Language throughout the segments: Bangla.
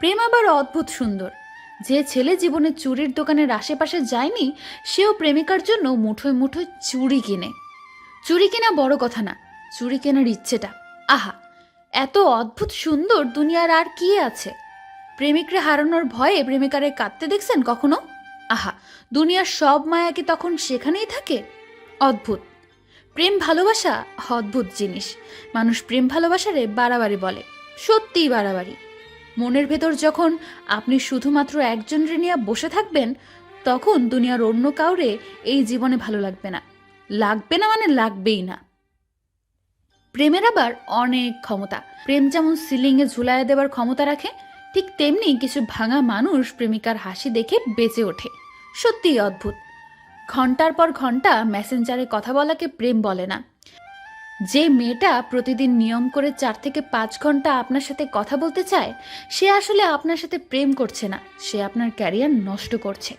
প্রেম আবার অদ্ভুত সুন্দর। যে ছেলে জীবনে চুরির দোকানের আশেপাশে যায়নি, সেও প্রেমিকার জন্য মুঠোয় মুঠোয় চুড়ি কিনে। চুরি কেনা বড় কথা না, চুরি কেনার ইচ্ছেটা। আহা, এত অদ্ভুত সুন্দর দুনিয়ার আর কি আছে? প্রেমিকরে হারানোর ভয়ে প্রেমিকারে কাঁদতে দেখছেন কখনো? আহা, দুনিয়ার সব মায়া কি তখন সেখানেই থাকে? অদ্ভুত। প্রেম ভালোবাসা অদ্ভুত জিনিস। মানুষ প্রেম ভালোবাসারে বাড়াবাড়ি বলে। সত্যিই বাড়াবাড়ি। মনের ভেতর যখন আপনি শুধুমাত্র একজনের নিয়ে বসে থাকবেন, তখন দুনিয়ার অন্য কাউরে এই জীবনে ভালো লাগবে না। লাগবে না মানে লাগবেই না। প্রেমের আবার অনেক ক্ষমতা। প্রেম যেমন সিলিংয়ে ঝুলাইয়া দেবার ক্ষমতা রাখে, ঠিক তেমনি কিছু ভাঙা মানুষ প্রেমিকার হাসি দেখে বেঁচে ওঠে। সত্যিই অদ্ভুত। ঘণ্টার পর ঘণ্টা মেসেঞ্জারে কথা বলাকে প্রেম বলে না। যে মেয়েটা প্রতিদিন নিয়ম করে চার থেকে পাঁচ ঘণ্টা আপনার সাথে কথা বলতে চায়, সে আসলে আপনার সাথে প্রেম করছে না, সে আপনার ক্যারিয়ার নষ্ট করছে।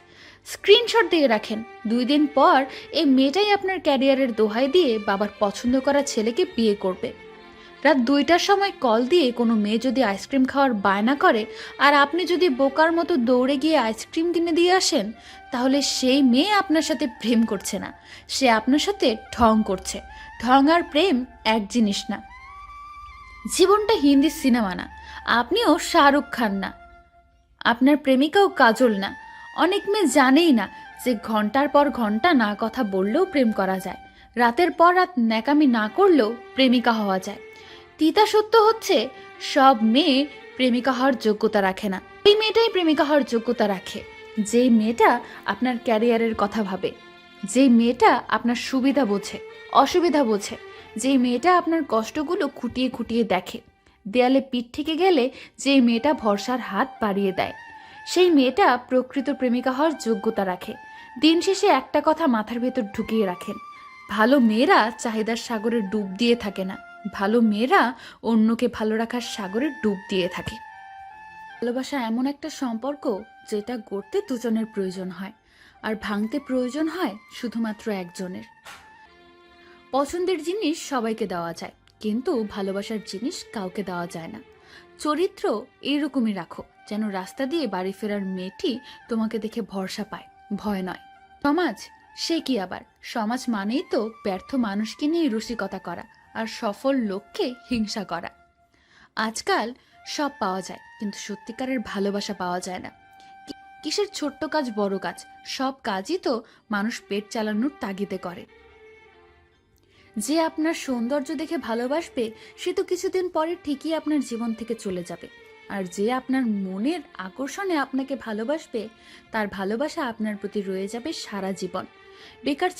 স্ক্রিনশট দিয়ে রাখেন, দুই দিন পর এই মেয়েটাই আপনার ক্যারিয়ারের দোহাই দিয়ে বাবার পছন্দ করা ছেলেকে বিয়ে করবে। রাত দুইটার সময় কল দিয়ে কোনো মেয়ে যদি আইসক্রিম খাওয়ার বায়না করে আর আপনি যদি বোকার মতো দৌড়ে গিয়ে আইসক্রিম কিনে দিয়ে আসেন, তাহলে সেই মেয়ে আপনার সাথে প্রেম করছে না। সে আপনার সাথে ঢং করছে। ঢং আর প্রেম এক জিনিস না। জীবনটা হিন্দি সিনেমা না। আপনিও শাহরুখ খান না। আপনার প্রেমিকাও কাজল না। অনেক মেয়ে জানেই না যে ঘণ্টার পর ঘণ্টা না কথা বললেও প্রেম করা যায়। রাতের পর রাত ন্যাকামি না করলেও প্রেমিকা হওয়া যায়। তিতা সত্য হচ্ছে? সব মেয়ে প্রেমিকা হওয়ার যোগ্যতা রাখে না। এই মেয়েটাই প্রেমিকা হওয়ার যোগ্যতা রাখে। যেই মেয়েটা আপনার ক্যারিয়ারের কথা ভাবে, যেই মেয়েটা আপনার সুবিধা বোঝে, অসুবিধা বোঝে, যেই মেয়েটা আপনার কষ্টগুলো খুঁটিয়ে খুঁটিয়ে দেখে, দেয়ালে পিঠ থেকে গেলে যেই মেয়েটা ভরসার হাত বাড়িয়ে দেয়, সেই মেয়েটা প্রকৃত প্রেমিকা হওয়ার যোগ্যতা রাখে। দিন শেষে একটা কথা মাথার ভেতর ঢুকিয়ে রাখেন। ভালো মেয়েরা চাহিদার সাগরে ডুব দিয়ে থাকে না। ভালো মেয়েরা অন্যকে ভালো রাখার সাগরে ডুব দিয়ে থাকে। ভালোবাসা এমন একটা সম্পর্ক যেটা গড়তে দুজনের প্রয়োজন হয়, আর ভাঙতে প্রয়োজন হয় শুধুমাত্র একজনের। পছন্দের জিনিস সবাইকে দেওয়া যায়, কিন্তু ভালোবাসার জিনিস কাউকে দেওয়া যায় না। চরিত্র এইরকমই রাখো, যেন রাস্তা দিয়ে বাড়ি ফেরার মেয়েটি তোমাকে দেখে ভরসা পায়, ভয় নয়। সমাজ, সে কি আবার? সমাজ মানেই তো ব্যর্থ মানুষকে নিয়ে রসিকতা করা। আর সফল লোককে হিংসা করা। আজকাল সব পাওয়া যায়, কিন্তু সত্যিকারের ভালোবাসা পাওয়া যায় না। কিসের ছোট্ট কাজ, বড় কাজ? সব কাজই তো মানুষ পেট চালানোর তাগিদে করে। যে আপনার সৌন্দর্য দেখে ভালোবাসবে, সে তো কিছুদিন পরে ঠিকই আপনার জীবন থেকে চলে যাবে। আর যে আপনার মনের আকর্ষণে আপনাকে ভালোবাসবে, তার ভালোবাসা আপনার প্রতি রয়ে যাবে সারা জীবন। বেকার